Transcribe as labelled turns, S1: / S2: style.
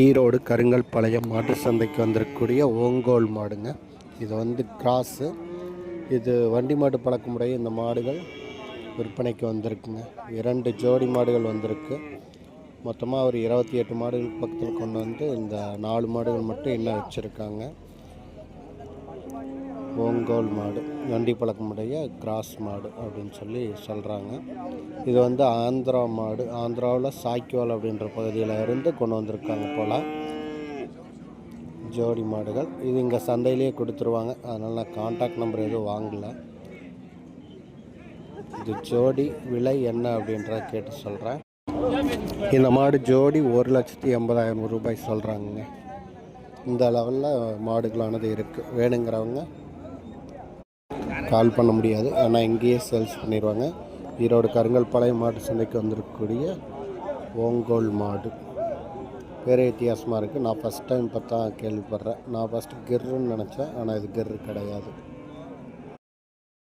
S1: ஈரோடு கருங்கல் பாளையம் மாட்டு சந்தைக்கு வந்திருக்கக்கூடிய ஓங்கோல் மாடுங்க. இது வந்து கிராஸு. இது வண்டி மாடு பழக்க முறைய இந்த மாடுகள் விற்பனைக்கு வந்திருக்குங்க. இரண்டு ஜோடி மாடுகள் வந்திருக்கு. மொத்தமாக ஒரு இருபத்தி எட்டு மாடுகள் பக்கத்தில் கொண்டு வந்து இந்த நாலு மாடுகள் மட்டும் இன்னும் வச்சுருக்காங்க. ஓங்கோல் மாடு வண்டி பழக்கமுடைய கிராஸ் மாடு அப்படின்னு சொல்லி சொல்கிறாங்க இது வந்து ஆந்திரா மாடு ஆந்திராவில் சாய்க்குவால் அப்படின்ற பகுதியில் இருந்து கொண்டு வந்திருக்காங்க போல். ஜோடி மாடுகள். இது இங்கே சந்தையிலேயே கொடுத்துருவாங்க. அதனால் நான் காண்டாக்ட் நம்பர் எதுவும் வாங்கலை. இது ஜோடி விலை என்ன அப்படின்றத கேட்டு சொல்கிறேன் இந்த மாடு ஜோடி ஒரு லட்சத்தி எண்பதாயிரம் ரூபாய் சொல்கிறாங்க இந்த லெவலில் மாடுகளானது இருக்குது வேணுங்கிறவங்க கால் பண்ண முடியாது. ஆனால் இங்கேயே சேல்ஸ் பண்ணிடுவாங்க ஈரோடு கருங்கல்பாளையம் மாட்டு சந்தைக்கு வந்திருக்கக்கூடிய ஓங்கோல் மாடு. வேறு வித்தியாசமாக இருக்குது நான் ஃபஸ்ட் டைம் இப்போ தான் கேள்விப்படுறேன். நான் ஃபஸ்ட்டு கிர்ருன்னு நினச்சேன். ஆனால் இது கிர்ரு கிடையாது.